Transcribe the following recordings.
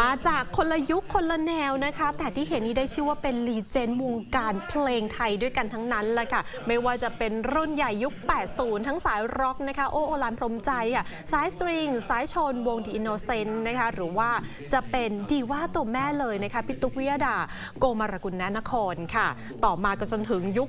มาจากคนละยุคคนละแนวนะคะ แต่ที่เห็นนี้ได้ชื่อว่าเป็นลีเจนด์วงการเพลงไทยด้วยกันทั้งนั้นแหละค่ะ ไม่ว่าจะเป็นรุ่นใหญ่ยุค 80 ทั้งสายร็อกนะคะ โอโอลานพรมใจอะสายสตริง สายชนวงดีอินโนเซนต์นะคะ หรือว่าจะเป็นดีว่าตัวแม่เลยนะคะพี่ตุ๊กวิยดา โกมารกุลนนครค่ะ ต่อมาก็จนถึงยุค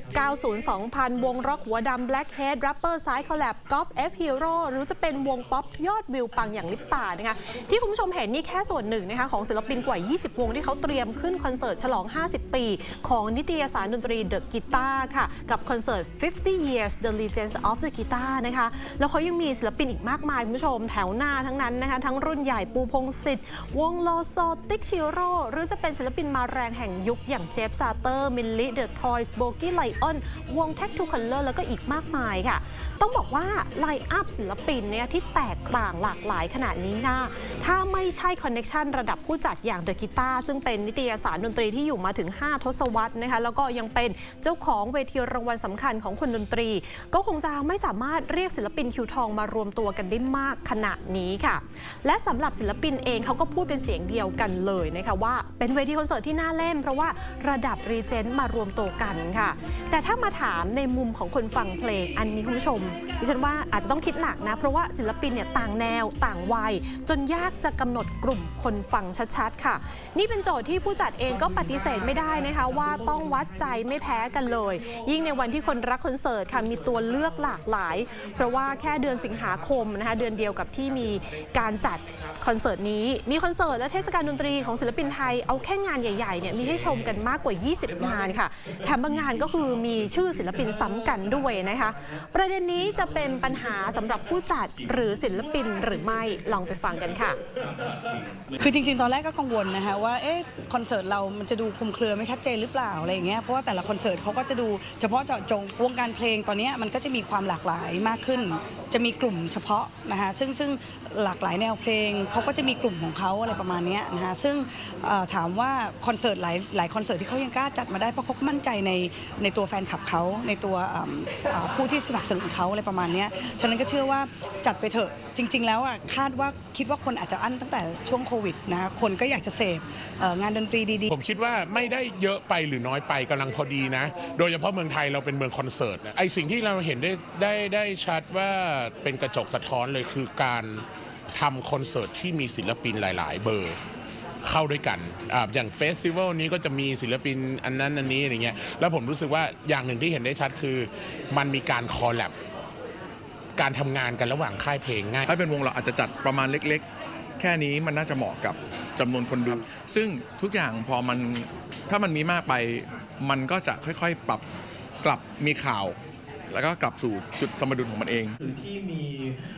90-2000 วงร็อกหัวดำ Blackhead แรปเปอร์สายคอลแลบกอล์ฟเอฟฮีโร่หรือจะเป็นวงป๊อปยอดวิวปังอย่างลิปตานะคะที่คุณผู้ชมเห็นนี่แค่ส่วนหนึ่งนะคะของศิลปินกว่า 20 วงที่เขาเตรียมขึ้นคอนเสิร์ตฉลอง 50 ปี ของนิตยสารดนตรี The Guitar ค่ะ กับคอนเสิร์ต 50 Years The Legends of the Guitar นะคะ แล้วเขายังมีศิลปินอีกมากมายคุณผู้ชมแถวหน้าทั้งนั้นนะคะ ทั้งรุ่นใหญ่ปูพงศิษฐ์วงโลโซติกชิโร่หรือจะเป็นศิลปินมาแรงแห่งยุคอย่างเจฟซาเตอร์ มิลลิเดอะทอยส์โบกี้ไลออนวงแท็กทูคัลเลอร์แล้วก็อีกมากมายค่ะ ต้องบอกว่าไลอัพศิลปินเนี่ยที่แตกต่างหลากหลายขนาดนี้นะถ้าไม่ใช่คอนเน็ชันระดับผู้จัดอย่างเดอะกีตาร์ซึ่งเป็นนิตยสารดนตรีที่อยู่มาถึง 5 ทศวรรษนะคะแล้วก็ยังเป็นเจ้าของเวทีรางวัลสำคัญของคนดนตรี ก็คงจะไม่สามารถเรียกศิลปินคิวทองมารวมตัวกันได้มากขนาดนี้ค่ะ และสำหรับศิลปินเองเขาก็พูดเป็นเสียงเดียวกันเลยนะคะว่าเป็นเวทีคอนเสิร์ตที่น่าเล่น เพราะว่าระดับรีเจนต์มารวมตัวกันค่ะ แต่ถ้ามาถามในมุมของคนฟังเพลงอันนี้คุณผู้ชมดิฉันว่าอาจจะต้องคิดหนักนะ เพราะว่าศิลปินเนี่ยต่างแนวต่างวัยจนยากจะกำหนดกลุ่มคนฟังชัดๆ ค่ะ นี่เป็นโจทย์ที่ผู้จัดเองก็ปฏิเสธไม่ได้นะคะ ว่าต้องวัดใจไม่แพ้กันเลย ยิ่งในวันที่คนรักคอนเสิร์ตค่ะมีตัวเลือกหลากหลาย เพราะว่าแค่เดือนสิงหาคมนะคะเดือนเดียวกับที่มีการจัดคอนเสิร์ตนี้ มีคอนเสิร์ตและเทศกาลดนตรีของศิลปินไทยเอาแค่งานใหญ่ๆเนี่ยมีให้ชมกันมากกว่า 20 งานค่ะแถมบางงานก็คือมีชื่อศิลปินซ้ำกันด้วยนะคะ ประเด็นนี้จะเป็นปัญหาสำหรับผู้จัดหรือศิลปินหรือไม่ลองไปฟังกันค่ะ คือจริงๆ ตอนแรกก็กังวลนะคะว่าเอ๊ะคอนเสิร์ตเรามันจะดูคลุมเครือไม่ชัดเจนหรือเปล่าอะไรอย่างเงี้ยเพราะว่าแต่ละคอนเสิร์ตเขาก็จะดูเฉพาะเจาะจงวงการเพลงตอนนี้มันก็จะมีความหลากหลายมากขึ้น จะมีกลุ่มเฉพาะนะคะซึ่งซึ่งหลากหลายแนวเพลงเขาก็จะมีกลุ่มของเขาอะไรประมาณนี้นะคะซึ่งถามว่าคอนเสิร์ตหลายหลายคอนเสิร์ตที่เขายังกล้าจัดมาได้เพราะเขาก็มั่นใจในในตัวแฟนคลับเขาในตัวผู้ที่สนับสนุนเขาอะไรประมาณนี้ฉะนั้นก็เชื่อว่าจัดไปเถอะจริง ๆ แล้วอะคาดว่าคิดว่าคนอาจจะอั้นตั้งแต่ช่วงโควิดนะคนก็อยากจะเสพงานดนตรีดีๆ ผมคิดว่าไม่ได้เยอะไปหรือน้อยไปกำลังพอดีนะ โดยเฉพาะเมืองไทยเราเป็นเมืองคอนเสิร์ตนะไอสิ่งที่เราเห็นได้ได้ได้ชัดว่าเป็นกระจกสะท้อนเลยคือการทำคอนเสิร์ตที่มีศิลปินหลาย ๆ เบอร์เข้าด้วยกันออย่างเฟสติวัลนี้ก็จะมีศิลปินอันนั้นอันนี้อะไรเงี้ย แล้วผมรู้สึกว่าอย่างหนึ่งที่เห็นได้ชัดคือ มันมีการคอลแลบ การทำงานกันระหว่างค่ายเพลงง่าย ถ้าเป็นวงเราอาจจะจัดประมาณเล็กๆ แค่นี้มันน่าจะเหมาะกับจำนวนคนดู ซึ่งทุกอย่างพอมันถ้ามันมีมากไป มันก็จะค่อยๆ ปรับกลับมีข่าว แล้วก็กลับสู่จุดสมดุลของมันเอง ที่มี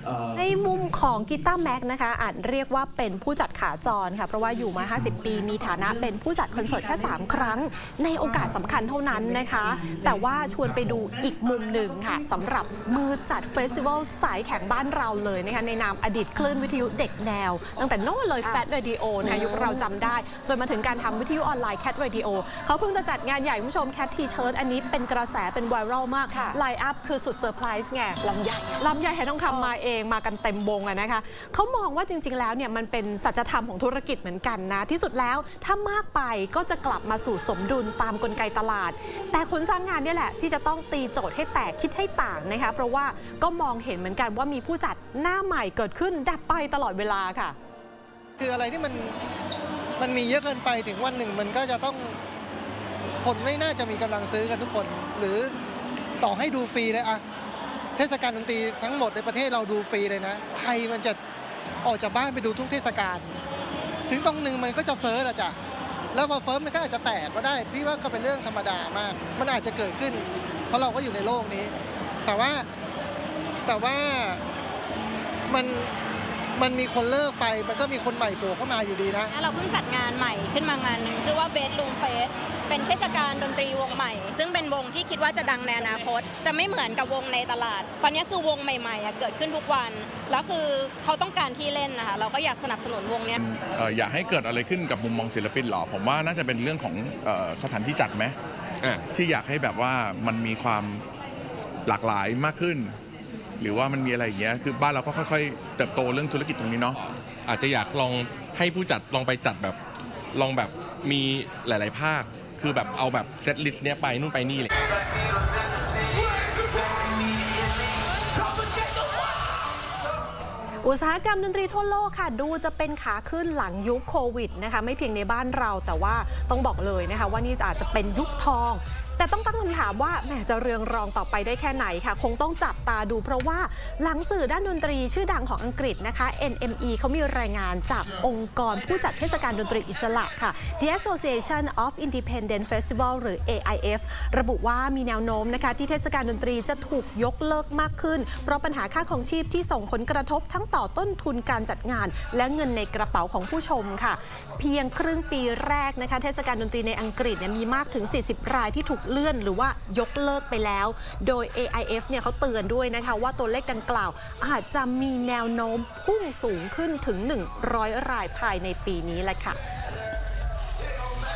เอ่อในมุมของกีตาร์แม็กนะคะอาจเรียกว่าเป็นผู้จัดขาจรค่ะเพราะว่าอยู่มา 50 ปีมีฐานะเป็นผู้จัดคอนเสิร์ตแค่ 3 ครั้ง ในโอกาสสำคัญเท่านั้นนะคะ แต่ว่าชวนไปดูอีกมุมหนึ่งค่ะสำหรับมือจัดเฟสติวัลสายแข่งบ้านเราเลยนะคะในนามอดีตคลื่นวิทยุเด็กแนว ตั้งแต่โน่นเลยแฟ t เรดิโอนะคะยุคเราจำได้ จนมาถึงการทำวิทยุออนไลน์แคทเรดิโอเขาเพิ่งจะจัดงานใหญ่คุณผู้ชมแคททีเชิร์ตอันนี้เป็นกระแสเป็นไวรัลมากไลน์อัพคือสุดเซอร์ไพรส์ไงลำใหญ่ลำไยไหทองคำมาเองมากันเต็มวงอะนะคะเขามองว่าจริง ๆ แล้วเนี่ยมันเป็นสัจธรรมของธุรกิจเหมือนกันนะ ที่สุดแล้วถ้ามากไปก็จะกลับมาสู่สมดุลตามกลไกตลาด แต่คนสร้างงานเนี่ยแหละที่จะต้องตีโจทย์ให้แตกคิดให้ต่างนะคะเพราะว่าก็มองเห็นเหมือนกันว่ามีผู้จัดหน้าใหม่เกิดขึ้นดับไปตลอดเวลาค่ะ คืออะไรที่มันมันมีเยอะเกินไปถึงวันหนึ่งมันก็จะต้องคนไม่น่าจะมีกำลังซื้อกันทุกคน หรือ ต่อให้ดูฟรีเลยอะเทศกาลดนตรีทั้งหมดในประเทศเราดูฟรีเลยนะใครมันจะออกจากบ้านไปดูทุกเทศกาลถึงตรงหนึ่งมันก็จะเฟิร์สอะจ้ะแล้วพอเฟิร์สมันก็อาจจะแตกก็ได้ พี่ว่าก็เป็นเรื่องธรรมดามาก มันอาจจะเกิดขึ้น เพราะเราก็อยู่ในโลกนี้ แต่ว่าแต่ว่ามัน มันมีคนเลิกไปมันก็มีคนใหม่โผล่เข้ามาอยู่ดีนะ เราเพิ่งจัดงานใหม่ขึ้นมางานหนึ่งชื่อว่าเบส o ูมเฟสเป็นเทศกาลดนตรีวงใหม่ ซึ่งเป็นวงที่คิดว่าจะดังในอนาคต จะไม่เหมือนกับวงในตลาด ตอนนี้คือวงใหม่ๆอะเกิดขึ้นทุกวัน แล้วคือเขาต้องการที่เล่นนะคะเราก็อยากสนับสนุนวงเนี้ยเอ่ออยากให้เกิดอะไรขึ้นกับมุมมองศิลปินเหรอผมว่าน่าจะเป็นเรื่องของเอ่อสถานที่จัดไหมที่อยากให้แบบว่ามันมีความหลากหลายมากขึ้น หรือว่ามันมีอะไรอย่างเงี้ยคือบ้านเราก็ค่อยๆ เติบโตเรื่องธุรกิจตรงนี้เนาะอาจจะอยากลองให้ผู้จัดลองไปจัดแบบลองแบบมีหลาย ๆ ภาค คือแบบเอาแบบเซตลิสต์เนี้ยไปนู่นไปนี่เลย อุตสาหกรรมดนตรีทั่วโลกค่ะ ดูจะเป็นขาขึ้นหลังยุคโควิดนะคะ ไม่เพียงในบ้านเราแต่ว่าต้องบอกเลยนะคะ ว่านี่อาจจะเป็นยุคทอง แต่ต้องตั้งคำถามว่าแหมจะเรืองรองต่อไปได้แค่ไหนค่ะ คงต้องจับตาดูเพราะว่าหลังสื่อด้านดนตรีชื่อดังของอังกฤษนะคะ NME เขามีรายงานจากองค์กรผู้จัดเทศกาลดนตรีอิสระค่ะ The Association of Independent Festival หรือ AIF ระบุว่ามีแนวโน้มนะคะที่เทศกาลดนตรีจะถูกยกเลิกมากขึ้น เพราะปัญหาค่าของชีพที่ส่งผลกระทบทั้งต่อต้นทุนการจัดงาน และเงินในกระเป๋าของผู้ชมค่ะ เพียงครึ่งปีแรกนะคะเทศกาลดนตรีในอังกฤษเนี่ยมีมากถึง 40 รายที่ถูกเลื่อนหรือว่ายกเลิกไปแล้ว โดย AIF เนี่ยเขาเตือนด้วยนะคะว่าตัวเลขดังกล่าว อาจจะมีแนวโน้มพุ่งสูงขึ้นถึง 100 รายภายในปีนี้แหละค่ะ